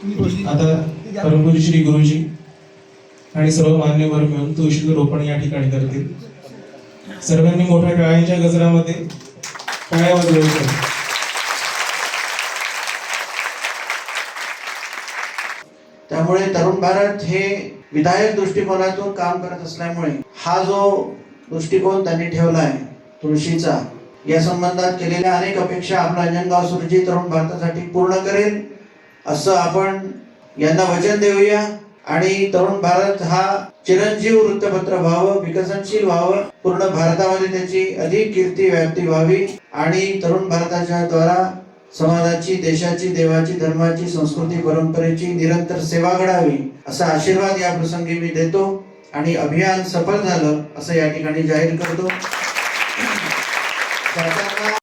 आता परमगुरु श्री गुरुजी आणि सर्व मान्यवर मिळून तुळशी रोपण या ठिकाणी करतील. सर्वांनी मोठ्या टाळ्यांच्या गजरामध्ये टाळ्या वाजवायच्या त्यामुळे तरुण भारत हे विधायक दृष्टिकोनातून काम करत असल्यामुळे हा जो दृष्टिकोन त्यांनी ठेवला आहे तुळशीचा या संबंधात केलेल्या अनेक अपेक्षा आपला अंजनगाव सुरजी तरुण भारतासाठी पूर्ण करेल. असं आपण यांना वचन देऊया. आणि तरुण भारत हा चिरंजीव वृत्तपत्र व्हावं विकसनशील व्हावं पूर्ण भारतामध्ये त्याची अधिक कीर्ती व्याप्ती व्हावी. आणि तरुण भारताच्या द्वारा समाजाची देशाची देवाची धर्माची संस्कृती परंपरेची निरंतर सेवा घडावी असा आशीर्वाद या प्रसंगी मी देतो. आणि अभियान सफल झालं असं या ठिकाणी जाहीर करतो. सरकारला